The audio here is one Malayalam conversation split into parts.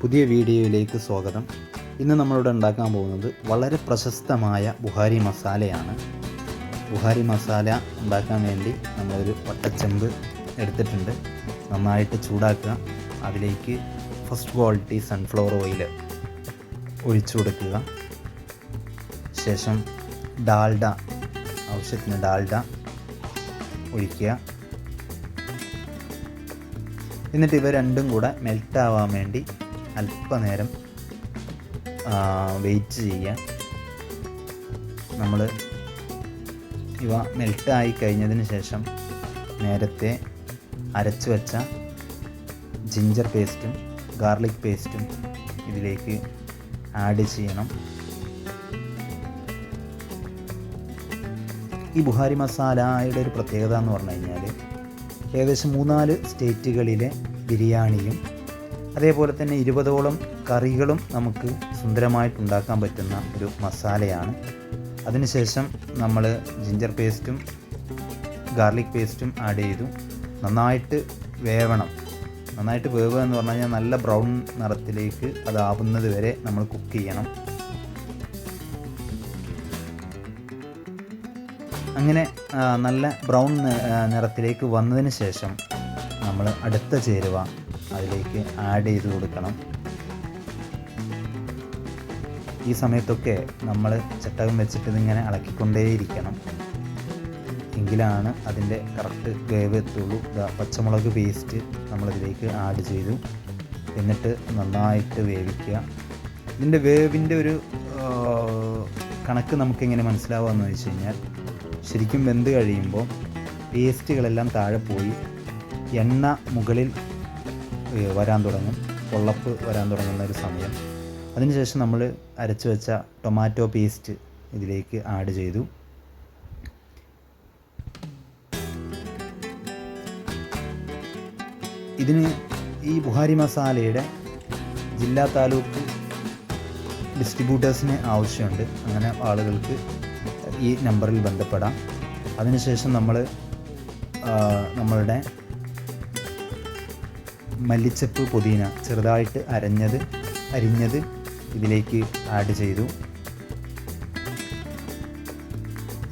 പുതിയ വീഡിയോയിലേക്ക് സ്വാഗതം. ഇന്ന് നമ്മളിവിടെ ഉണ്ടാക്കാൻ പോകുന്നത് വളരെ പ്രശസ്തമായ ബുഹാരി മസാലയാണ്. ബുഹാരി മസാല ഉണ്ടാക്കാൻ വേണ്ടി നമ്മളൊരു വട്ടച്ചെമ്പ് എടുത്തിട്ടുണ്ട്. നന്നായിട്ട് ചൂടാക്കുക. അതിലേക്ക് ഫസ്റ്റ് ക്വാളിറ്റി സൺഫ്ലവർ ഓയിൽ ഒഴിച്ചു കൊടുക്കുക. ശേഷം ഡാൽഡ ആവശ്യത്തിന് ഡാൽഡ ഒഴിക്കുക. എന്നിട്ട് ഇവ രണ്ടും കൂടെ മെൽറ്റ് ആവാൻ വേണ്ടി അല്പനേരം വെയിറ്റ് ചെയ്യുക നമ്മൾ ഇവ മെൽറ്റായി കഴിഞ്ഞതിന് ശേഷം നേരത്തെ അരച്ചു വെച്ച ജിഞ്ചർ പേസ്റ്റും ഗാർലിക് പേസ്റ്റും ഇതിലേക്ക് ആഡ് ചെയ്യണം. ഈ ബുഹാരി മസാലയുടെ ഒരു പ്രത്യേകത എന്ന് പറഞ്ഞു കഴിഞ്ഞാൽ ഏകദേശം മൂന്നാൽ സ്റ്റേറ്റുകളിലെ ബിരിയാണിയും അതേപോലെ തന്നെ ഇരുപതോളം കറികളും നമുക്ക് സുന്ദരമായിട്ട് ഉണ്ടാക്കാൻ പറ്റുന്ന ഒരു മസാലയാണ്. അതിനുശേഷം നമ്മൾ ജിഞ്ചർ പേസ്റ്റും ഗാർലിക് പേസ്റ്റും ആഡ് ചെയ്തു. നന്നായിട്ട് വേവണം. നന്നായിട്ട് വേവുക എന്ന് പറഞ്ഞു കഴിഞ്ഞാൽ നല്ല ബ്രൗൺ നിറത്തിലേക്ക് അതാവുന്നത് വരെ നമ്മൾ കുക്ക് ചെയ്യണം. അങ്ങനെ നല്ല ബ്രൗൺ നിറത്തിലേക്ക് വന്നതിന് ശേഷം നമ്മൾ അടുത്ത ചേരുവ അതിലേക്ക് ആഡ് ചെയ്ത് കൊടുക്കണം. ഈ സമയത്തൊക്കെ നമ്മൾ ചട്ടകം വെച്ചിട്ട് ഇതിങ്ങനെ ഇളക്കിക്കൊണ്ടേയിരിക്കണം എങ്കിലാണ് അതിന്റെ കറക്റ്റ് വേവ് എത്തുള്ളൂ. പച്ചമുളക് പേസ്റ്റ് നമ്മളിതിലേക്ക് ആഡ് ചെയ്തു. എന്നിട്ട് നന്നായിട്ട് വേവിക്കുക. ഇതിന്റെ വേവിന്റെ ഒരു കണക്ക് നമുക്കെങ്ങനെ മനസ്സിലാവുകയെന്ന് വെച്ച് കഴിഞ്ഞാൽ ശരിക്കും വെന്ത് കഴിയുമ്പോൾ പേസ്റ്റുകളെല്ലാം താഴെ പോയി എണ്ണ മുകളിൽ വരാൻ തുടങ്ങും. പൊള്ളപ്പ് വരാൻ തുടങ്ങുന്ന ഒരു സമയം. അതിനുശേഷം നമ്മൾ അരച്ച് വെച്ച ടൊമാറ്റോ പേസ്റ്റ് ഇതിലേക്ക് ആഡ് ചെയ്തു. ഇതിന് ഈ ബുഹാരി മസാലയുടെ ജില്ലാ താലൂക്ക് ഡിസ്ട്രിബ്യൂട്ടേഴ്സിന് ആവശ്യമുണ്ട്. അങ്ങനെ ആളുകൾക്ക് ഈ നമ്പറിൽ ബന്ധപ്പെടാം. അതിനുശേഷം നമ്മൾ നമ്മളുടെ മല്ലിച്ചപ്പ് പുതിന ചെറുതായിട്ട് അരഞ്ഞത് അരിഞ്ഞത് ഇതിലേക്ക് ആഡ് ചെയ്തു.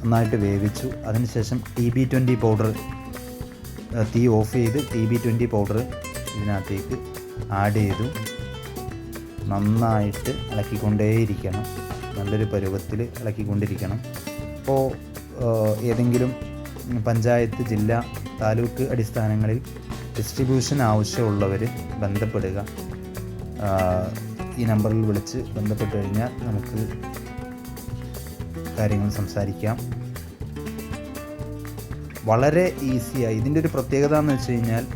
നന്നായിട്ട് വേവിച്ചു. അതിനുശേഷം ടി ബി ട്വന്റി പൗഡർ തീ ഓഫ് ചെയ്ത് ടി ബി ട്വന്റി പൗഡർ ഇതിനകത്തേക്ക് ആഡ് ചെയ്തു. നന്നായിട്ട് ഇളക്കിക്കൊണ്ടേയിരിക്കണം. നല്ലൊരു പരുവത്തിൽ ഇളക്കിക്കൊണ്ടിരിക്കണം. അപ്പോൾ ഏതെങ്കിലും പഞ്ചായത്ത് ജില്ല താലൂക്ക് അടിസ്ഥാനങ്ങളിൽ ഡിസ്ട്രിബ്യൂഷൻ ആവശ്യമുള്ളവർ ബന്ധപ്പെടുക. ഈ നമ്പറിൽ വിളിച്ച് ബന്ധപ്പെട്ട് കഴിഞ്ഞാൽ നമുക്ക് കാര്യങ്ങൾ സംസാരിക്കാം. വളരെ ഈസിയായി ഇതിന്റെ ഒരു പ്രത്യേകത എന്ന് വെച്ച് കഴിഞ്ഞാൽ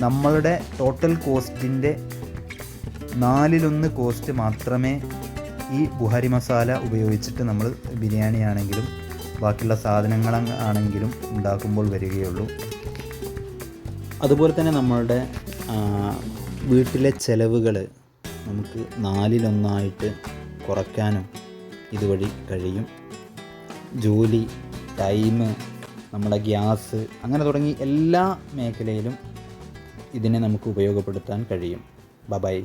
നമ്മളുടെ ടോട്ടൽ കോസ്റ്റിന്റെ നാലിലൊന്ന് കോസ്റ്റ് മാത്രമേ ഈ ബുഹാരി മസാല ഉപയോഗിച്ചിട്ട് നമ്മൾ ബിരിയാണി ആണെങ്കിലും ബാക്കിയുള്ള സാധനങ്ങൾ ആണെങ്കിലും ഉണ്ടാക്കുമ്പോൾ വരികയുള്ളൂ. അതുപോലെ തന്നെ നമ്മളുടെ വീട്ടിലെ ചെലവുകൾ നമുക്ക് നാലിലൊന്നായിട്ട് കുറയ്ക്കാനും ഇതുവഴി കഴിയും. ജോലി ടൈം നമ്മുടെ ഗ്യാസ് അങ്ങനെ തുടങ്ങി എല്ലാ മേഖലയിലും ഇതിനെ നമുക്ക് ഉപയോഗപ്പെടുത്താൻ കഴിയും. ബബായ്